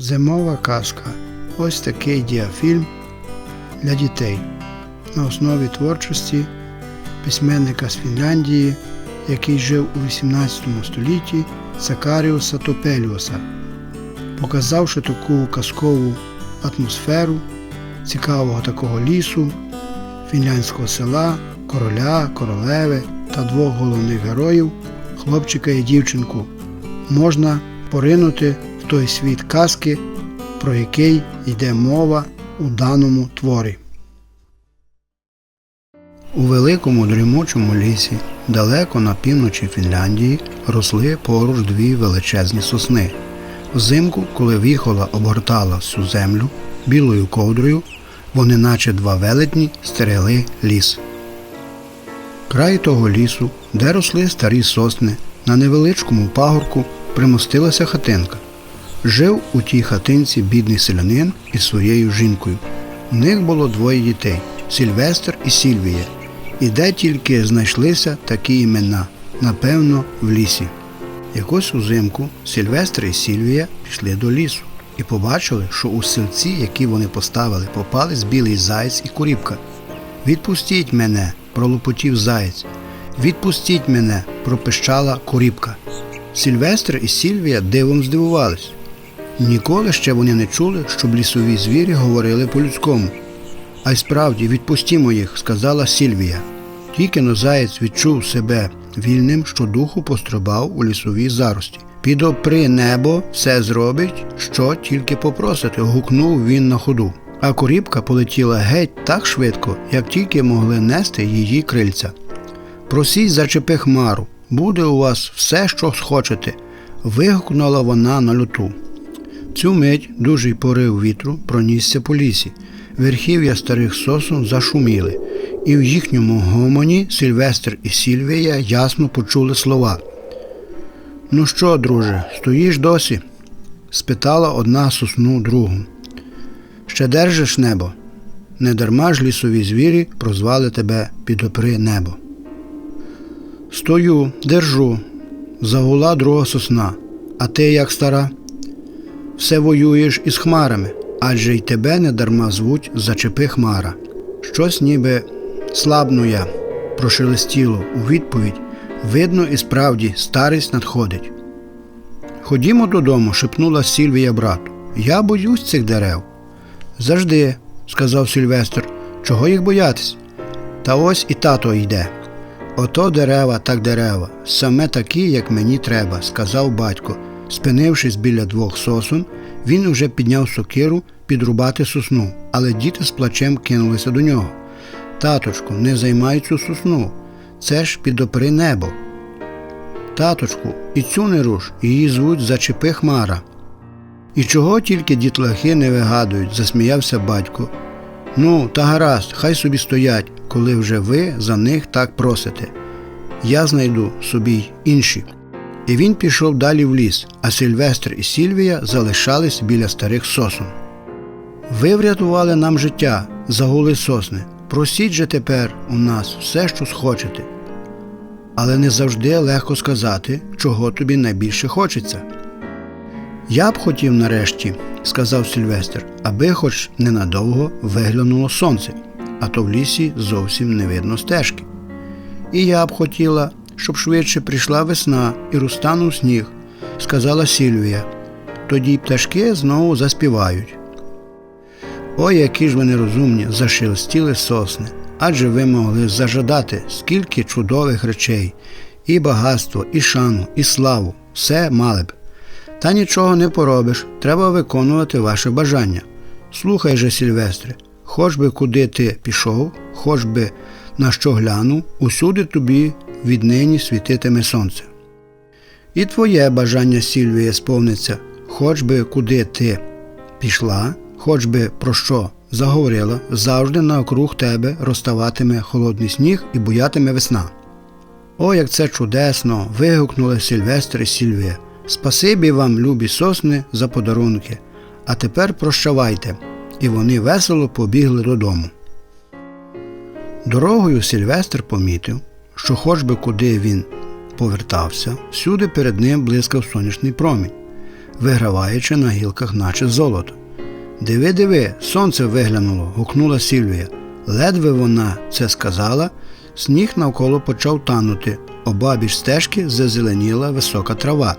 Зимова казка. Ось такий діафільм для дітей на основі творчості письменника з Фінляндії, який жив у 18 столітті Сакаріуса Топеліуса, показавши таку казкову атмосферу цікавого такого лісу, фінляндського села, короля, королеви та двох головних героїв, хлопчика і дівчинку, можна поринути той світ казки, про який йде мова у даному творі. У великому дрімучому лісі, далеко на півночі Фінляндії, росли поруч дві величезні сосни. Взимку, коли віхола обгортала всю землю білою ковдрою, вони, наче два велетні, стерегли ліс. Край того лісу, де росли старі сосни, на невеличкому пагорку примостилася хатинка. Жив у тій хатинці бідний селянин із своєю жінкою. У них було двоє дітей Сільвестр і Сільвія. І де тільки знайшлися такі імена, напевно, в лісі. Якось узимку Сільвестр і Сільвія пішли до лісу і побачили, що у селці, які вони поставили, попались білий заєць і куріпка. Відпустіть мене, пролопотів заєць. Відпустіть мене, пропищала куріпка. Сільвестр і Сільвія дивом здивувались. Ніколи ще вони не чули, щоб лісові звірі говорили по-людському. А й справді, відпустімо їх, сказала Сільвія. Тільки но заєць відчув себе вільним, що духу пострибав у лісовій зарості. Підопри небо все зробить, що тільки попросити, гукнув він на ходу. А корібка полетіла геть так швидко, як тільки могли нести її крильця. Просіть зачепи хмару, буде у вас все, що схочете, вигукнула вона на люту. Цю мить дужий порив вітру пронісся по лісі. Верхів'я старих сосун зашуміли, і в їхньому гомоні Сильвестр і Сільвія ясно почули слова. Ну що, друже, стоїш досі? спитала одна сосну другу. Ще держиш небо? Недарма ж лісові звірі прозвали тебе підопри небо. Стою, держу, загула друга сосна. А ти як стара? Все воюєш із хмарами, адже й тебе недарма звуть зачепи хмара. Щось ніби слабну я, прошелестіло у відповідь. Видно, і справді старість надходить. Ходімо додому, шепнула Сільвія брату. Я боюсь цих дерев. Завжди, сказав Сильвестр, чого їх боятись? Та ось і тато йде. Ото дерева, так дерева, саме такі, як мені треба, сказав батько. Спинившись біля двох сосун, він уже підняв сокиру підрубати сосну, але діти з плачем кинулися до нього. Таточку, не займай цю сосну, це ж підопри небо. Таточку, і цю не руш, її звуть Зачепи Хмара. І чого тільки дітлахи не вигадують, засміявся батько. Ну, та гаразд, хай собі стоять, коли вже ви за них так просите. Я знайду собі інші. І він пішов далі в ліс, а Сильвестр і Сільвія залишались біля старих сосун. Ви врятували нам життя, загули сосни. Просіть же тепер у нас все, що схочете. Але не завжди легко сказати, чого тобі найбільше хочеться. Я б хотів нарешті, сказав Сильвестр, аби хоч ненадовго виглянуло сонце, а то в лісі зовсім не видно стежки. І я б хотіла, щоб швидше прийшла весна і розтанув сніг, сказала Сільвія. Тоді пташки знову заспівають. Ой, які ж вони розумні, зашелестіли сосни, адже ви могли зажадати скільки чудових речей, і багатство, і шану, і славу, все мали б. Та нічого не поробиш, треба виконувати ваше бажання. Слухай же, Сільвестре, хоч би куди ти пішов, хоч би на що глянув, усюди тобі віднині світитиме сонце. І твоє бажання Сільвія сповниться, хоч би куди ти пішла, хоч би про що заговорила, завжди навкруг тебе розставатиме холодний сніг і буятиме весна. О, як це чудесно! вигукнули Сільвестр і Сільвія. Спасибі вам, любі сосни, за подарунки, а тепер прощавайте. І вони весело побігли додому. Дорогою Сільвестр помітив, що хоч би куди він повертався, всюди перед ним блискав сонячний промінь. виграваючи на гілках, наче золото. Диви, диви, сонце виглянуло, гукнула Сільвія. Ледве вона це сказала, сніг навколо почав танути, обабіч стежки зазеленіла висока трава,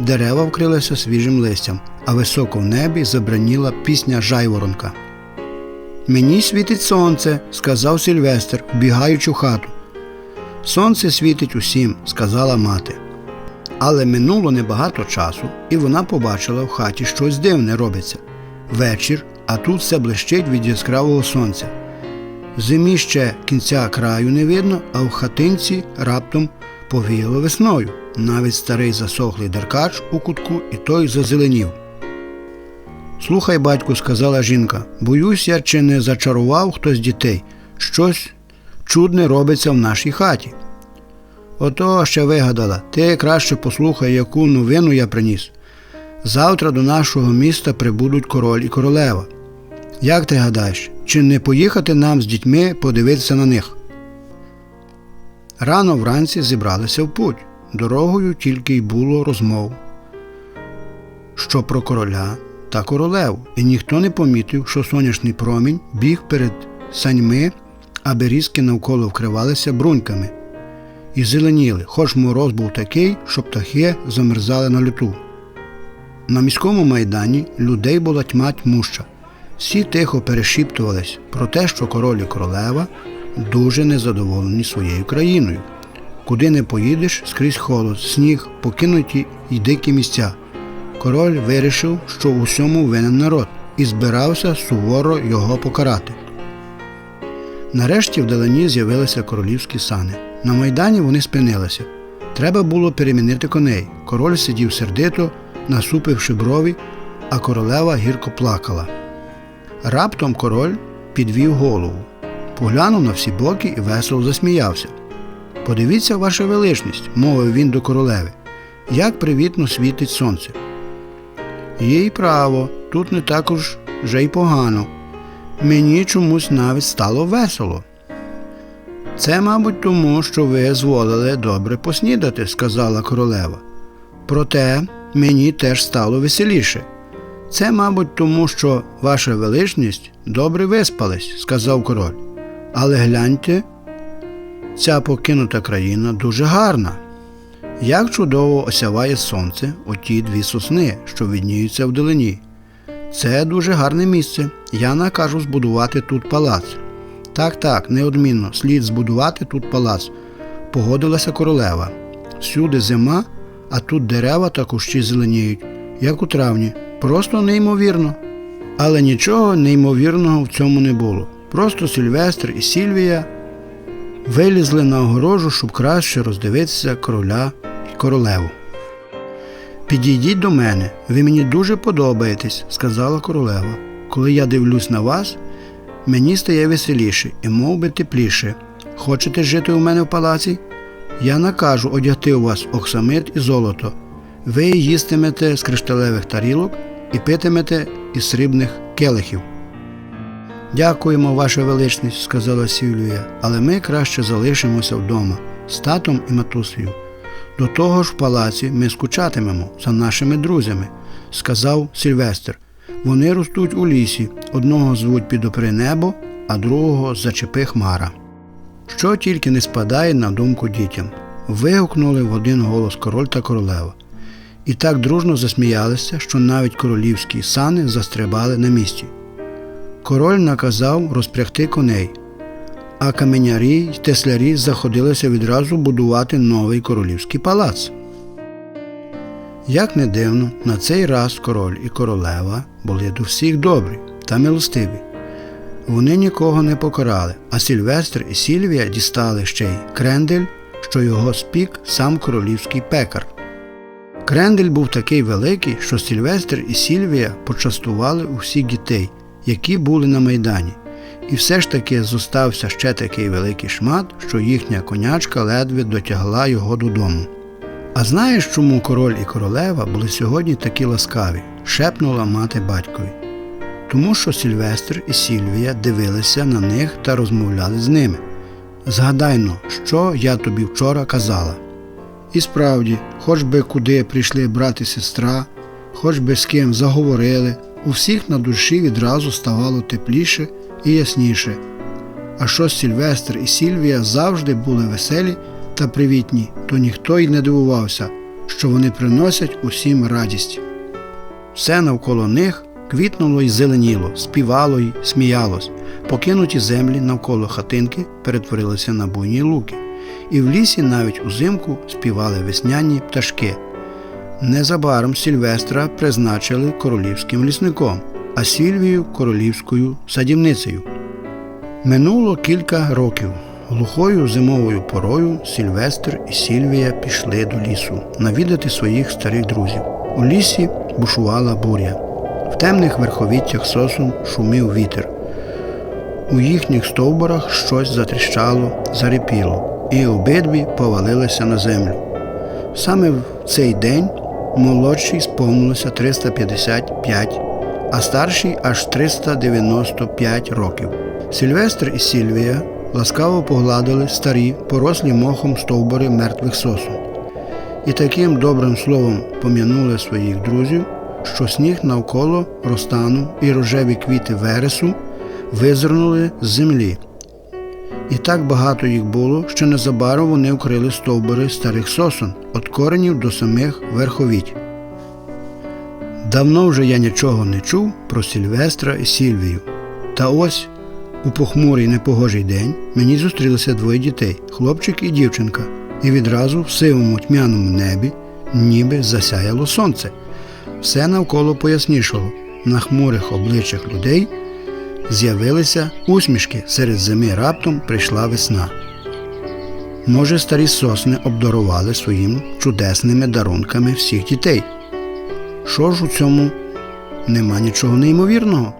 дерева вкрилися свіжим листям, а високо в небі забраніла пісня жайворонка. Мені світить сонце, сказав Сільвестр, вбігаючи в хату. Сонце світить усім, сказала мати. Але минуло небагато часу, і вона побачила в хаті щось дивне робиться. Вечір, а тут все блищить від яскравого сонця. Зимі ще кінця краю не видно, а в хатинці раптом повіяло весною. Навіть старий засохлий деркач у кутку і той зазеленів. Слухай, батьку, сказала жінка, боюся, чи не зачарував хтось дітей. Щось чудне робиться в нашій хаті. Ото ще вигадала, ти краще послухай, яку новину я приніс. Завтра до нашого міста прибудуть король і королева. Як ти гадаєш, чи не поїхати нам з дітьми подивитися на них? Рано вранці зібралися в путь. Дорогою тільки й було розмов. Що про короля та королеву, і ніхто не помітив, що сонячний промінь біг перед саньми, а берізки навколо вкривалися бруньками і зеленіли, хоч мороз був такий, що птахи замерзали на люту. На міському майдані людей була тьма тьмуща. Всі тихо перешіптувались про те, що король і королева дуже незадоволені своєю країною. Куди не поїдеш, скрізь холод, сніг, покинуті й дикі місця. Король вирішив, що в усьому винен народ, і збирався суворо його покарати. Нарешті вдалині з'явилися королівські сани. На майдані вони спинилися. Треба було перемінити коней. Король сидів сердито, насупивши брові, а королева гірко плакала. Раптом король підвів голову, поглянув на всі боки і весело засміявся. Подивіться, ваша величність, мовив він до королеви, як привітно світить сонце. Їй право, тут не також вже й погано. Мені чомусь навіть стало весело. Це, мабуть, тому, що ви зволили добре поснідати, сказала королева. Проте мені теж стало веселіше. Це, мабуть, тому, що ваша величність добре виспались, сказав король. Але гляньте, ця покинута країна дуже гарна. Як чудово осяває сонце оті дві сосни, що відніються вдалині. Це дуже гарне місце. Я накажу збудувати тут палац. Так, так, неодмінно, слід збудувати тут палац. Погодилася королева. Всюди зима, а тут дерева та кущі зеленіють, як у травні. Просто неймовірно. Але нічого неймовірного в цьому не було. Просто Сильвестр і Сільвія вилізли на огорожу, щоб краще роздивитися короля і королеву. Підійдіть до мене, ви мені дуже подобаєтесь, сказала королева. Коли я дивлюсь на вас, мені стає веселіше і мов би тепліше. Хочете жити у мене в палаці? Я накажу одягти у вас оксамит і золото. Ви їстимете з кришталевих тарілок і питимете із срібних келихів. Дякуємо, ваша величність, сказала Сільвія, але ми краще залишимося вдома з татом і матусею. До того ж в палаці ми скучатимемо за нашими друзями, сказав Сильвестр. Вони ростуть у лісі, одного звуть підопри небо, а другого зачепи хмара. Що тільки не спадає на думку дітям. Вигукнули в один голос король та королева. І так дружно засміялися, що навіть королівські сани застрибали на місці. Король наказав розпрягти коней, а каменярі й теслярі заходилися відразу будувати новий королівський палац. Як не дивно, на цей раз король і королева були до всіх добрі та милостиві. Вони нікого не покарали, а Сільвестр і Сільвія дістали ще й крендель, що його спік сам королівський пекар. Крендель був такий великий, що Сільвестр і Сільвія почастували усіх дітей, які були на майдані, і все ж таки зостався ще такий великий шмат, що їхня конячка ледве дотягла його додому. А знаєш, чому король і королева були сьогодні такі ласкаві? шепнула мати батькові. Тому що Сільвестр і Сільвія дивилися на них та розмовляли з ними. Згадайно, що я тобі вчора казала. І справді, хоч би куди прийшли брат і сестра, хоч би з ким заговорили, у всіх на душі відразу ставало тепліше і ясніше. А що Сільвестр і Сільвія завжди були веселі та привітні, то ніхто й не дивувався, що вони приносять усім радість. Все навколо них квітнуло й зеленіло, співало й сміялось. Покинуті землі навколо хатинки перетворилися на буйні луки, і в лісі навіть узимку співали весняні пташки. Незабаром Сільвестра призначили королівським лісником, а Сільвію королівською садівницею. Минуло кілька років. Глухою зимовою порою Сільвестр і Сільвія пішли до лісу навідати своїх старих друзів. У лісі бушувала буря. В темних верховіттях сосун шумів вітер. У їхніх стовбурах щось затріщало, зарипіло, і обидві повалилися на землю. Саме в цей день молодшій сповнилося 355, а старшій аж 395 років. Сільвестр і Сільвія ласкаво погладили старі, порослі мохом стовбури мертвих сосун. І таким добрим словом пом'янули своїх друзів, що сніг навколо розтанув і рожеві квіти вересу визирнули з землі. І так багато їх було, що незабаром вони вкрили стовбури старих сосон від коренів до самих верховіть. Давно вже я нічого не чув про Сільвестра і Сільвію. Та ось у похмурий непогожий день мені зустрілися двоє дітей хлопчик і дівчинка, і відразу в сивому тьмяному небі ніби засяяло сонце. Все навколо пояснішало. На хмурих обличчях людей з'явилися усмішки, серед зими раптом прийшла весна. Може, старі сосни обдарували своїм чудесними дарунками всіх дітей. Що ж у цьому нема нічого неймовірного?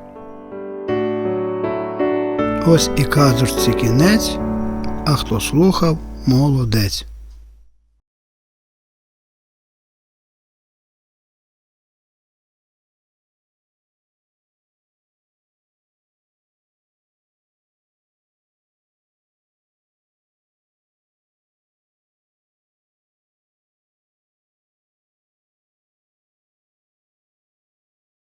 Ось і казочці кінець, а хто слухав, молодець.